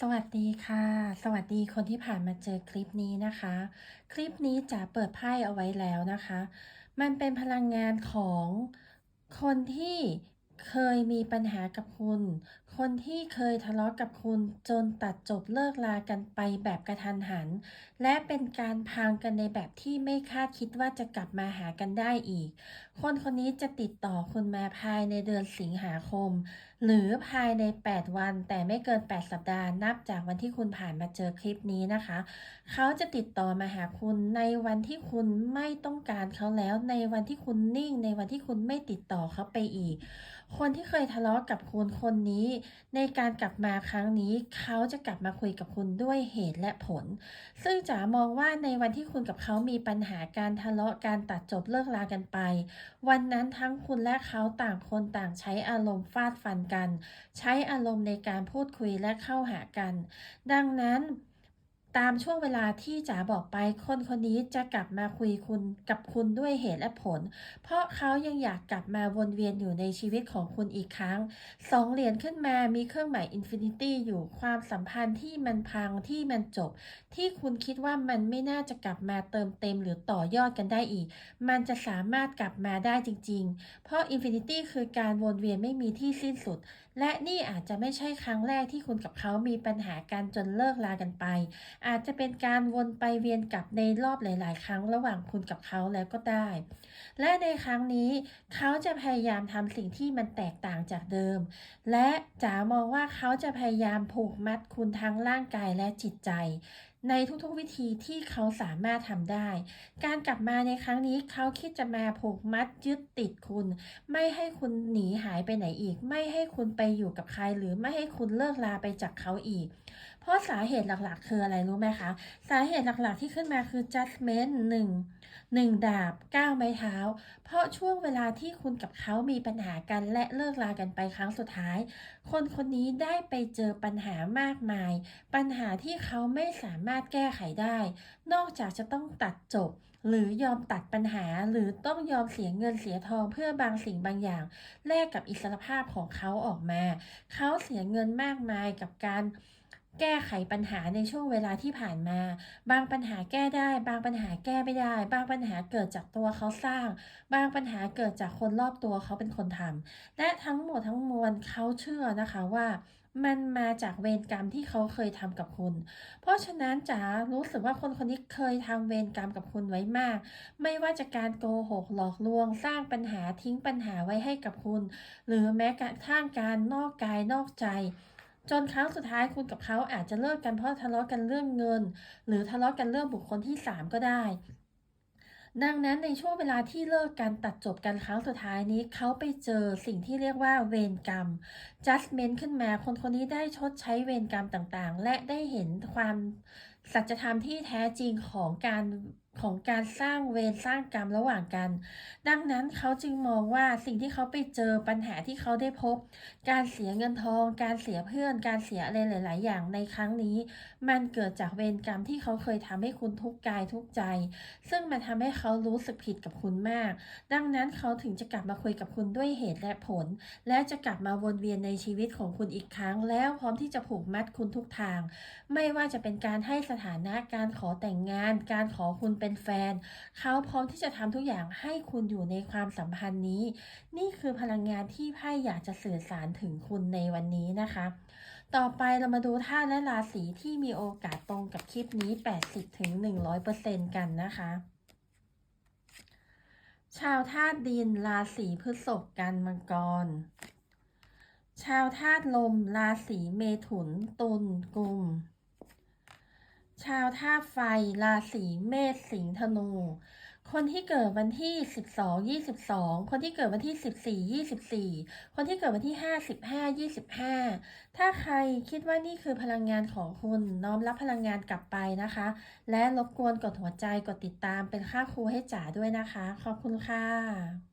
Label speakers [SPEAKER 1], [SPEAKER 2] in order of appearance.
[SPEAKER 1] สวัสดีค่ะ สวัสดีคนที่ผ่านมาเจอคลิปนี้นะคะ คลิปนี้จะเปิดไพ่เอาไว้แล้วนะคะ มันเป็นพลังงานของคนที่ เคยมีปัญหากับคุณ คนที่เคยทะเลาะกับคุณจนตัดจบเลิกลากันไปแบบกระทันหัน และเป็นการพังกันในแบบที่ไม่คาดคิดว่าจะกลับมาหากันได้อีก คนคนนี้จะติดต่อคุณมาภายในเดือนสิงหาคม หรือภายใน 8 วัน แต่ไม่เกิน 8 สัปดาห์นับจากวันที่คุณผ่านมาเจอคลิปนี้นะคะ เขาจะติดต่อมาหาคุณในวันที่คุณไม่ต้องการเขาแล้ว ในวันที่คุณนิ่ง ในวันที่คุณไม่ติดต่อเขาไปอีกคนที่เคยทะเลาะกับคุณคนนี้ ในการกลับมาครั้งนี้ เขาจะกลับมาคุยกับคุณด้วยเหตุและผล ซึ่งจ๋ามองว่าในวันที่คุณกับเขามีปัญหาการทะเลาะการตัดจบเลิกลากันไป วันนั้นทั้งคุณและเขาต่างคนต่างใช้อารมณ์ฟาดฟันกัน ใช้อารมณ์ในการพูดคุยและเข้าหากัน ดังนั้น ตามช่วงเวลาที่จ๋าบอกไปคนคนนี้จะกลับมาคุยคุณกับคุณด้วยเหตุและผล เพราะเขายังอยากกลับมาวนเวียนอยู่ในชีวิตของคุณอีกครั้งสองเหรียญขึ้นมามีเครื่องหมายอินฟินิตี้อยู่ความสัมพันธ์ที่มันพังที่มันจบ ที่คุณคิดว่ามันไม่น่าจะกลับมาเติมเต็มหรือต่อยอดกันได้อีก มันจะสามารถกลับมาได้จริง ๆ เพราะอินฟินิตี้คือการวนเวียนไม่มีที่สิ้นสุด และนี่อาจจะไม่ใช่ครั้งแรกที่คุณกับเขามีปัญหากันจนเลิกลากันไปอาจจะเป็นการวนไปเวียนกลับในรอบหลาย ๆ ครั้งระหว่างคุณกับเขาแล้วก็ได้ และในครั้งนี้เขาจะพยายามทำสิ่งที่มันแตกต่างจากเดิม และจ๋ามองว่าเขาจะพยายามผูกมัดคุณทั้งร่างกายและจิตใจ ในทุกๆวิธีที่เขาสามารถทำได้ การกลับมาในครั้งนี้เขาคิดจะมาผูกมัดยึดติดคุณ ไม่ให้คุณหนีหายไปไหนอีก ไม่ให้คุณไปอยู่กับใคร หรือไม่ให้คุณเลิกลาไปจากเขาอีก เพราะสาเหตุหลักๆ คืออะไรรู้ไหมคะ สาเหตุหลักๆที่ขึ้นมาคือ judgment หนึ่งหนึ่งดาบก้าไม้เท้า เพราะช่วงเวลาที่คุณกับเขามีปัญหากันและเลิกลากันไปครั้งสุดท้าย คนคนนี้ได้ไปเจอปัญหามากมาย ปัญหาที่เขาไม่สามารถแก้ไขได้ นอกจากจะต้องตัดจบ หรือยอมตัดปัญหา หรือต้องยอมเสียเงินเสียทองเพื่อบางสิ่งบางอย่าง แลกกับอิสรภาพของเขาออกมา เขาเสียเงินมากมายกับการแก้ไขปัญหาในช่วงเวลาที่ผ่านมา บางปัญหาแก้ได้ บางปัญหาแก้ไม่ได้ บางปัญหาเกิดจากตัวเขาสร้าง บางปัญหาเกิดจากคนรอบตัวเขาเป็นคนทำและทั้งหมดทั้งมวลเขาเชื่อนะคะว่า มันมาจากเวรกรรมที่เขาเคยทำกับคุณ เพราะฉะนั้นจ๋ารู้สึกว่าคนคนนี้เคยทำเวรกรรมกับคุณไว้มาก ไม่ว่าจะการโกหกหลอกลวง สร้างปัญหาทิ้งปัญหาไว้ให้กับคุณ หรือแม้กระทั่งการนอกกายนอกใจ จนครั้งสุดท้ายคุณกับเขาอาจจะเลิกกันเพราะทะเลาะกันเรื่องเงิน หรือทะเลาะกันเรื่องบุคคลที่สามก็ได้ ดังนั้นในช่วงเวลาที่เลิกกันตัดจบกันครั้งสุดท้ายนี้เขาไปเจอสิ่งที่เรียกว่าเวรกรรม judgment ขึ้นมาคนคนนี้ได้ชดใช้เวรกรรมต่างๆ และได้เห็นความสัจธรรมที่แท้จริงของการ ของการสร้างเวรสร้างกรรมระหว่างกัน ดังนั้นเขาจึงมองว่าสิ่งที่เขาไปเจอปัญหาที่เขาได้พบ การเสียเงินทอง การเสียเพื่อน การเสียอะไรหลาย ๆ อย่างในครั้งนี้ มันเกิดจากเวรกรรมที่เขาเคยทำให้คุณทุกข์กายทุกข์ใจ ซึ่งมันทำให้เขารู้สึกผิดกับคุณมาก ดังนั้นเขาถึงจะกลับมาคุยกับคุณด้วยเหตุและผล และจะกลับมาวนเวียนในชีวิตของคุณอีกครั้ง แล้วพร้อมที่จะผูกมัดคุณทุกทาง ไม่ว่าจะเป็นการให้สถานะการขอแต่งงาน การขอคุณเป็นแฟนเขาพร้อมที่จะทำทุกอย่างให้คุณอยู่ในความสัมพันธ์นี้ นี่คือพลังงานที่ไพ่อยากจะสื่อสารถึงคุณในวันนี้นะคะ ต่อไปเรามาดูธาตุและราศีที่มีโอกาสตรงกับคลิปนี้ 80-100%กันนะคะชาวธาตุดินราศีพฤษภกันมังกร ชาวธาตุลมราศีเมถุนตุลกุม ชาวธาตุไฟ ราศีเมษสิงห์ธนู คนที่เกิดวันที่ 12 22 คนที่เกิดวันที่ 14 24 คนที่เกิดวันที่ 5 15 25 ถ้าใครคิดว่านี่คือพลังงานของคุณน้อมรับพลังงานกลับไปนะคะ และรบกวนกดหัวใจกดติดตามเป็นค่าครูให้จ๋าด้วยนะคะ ขอบคุณค่ะ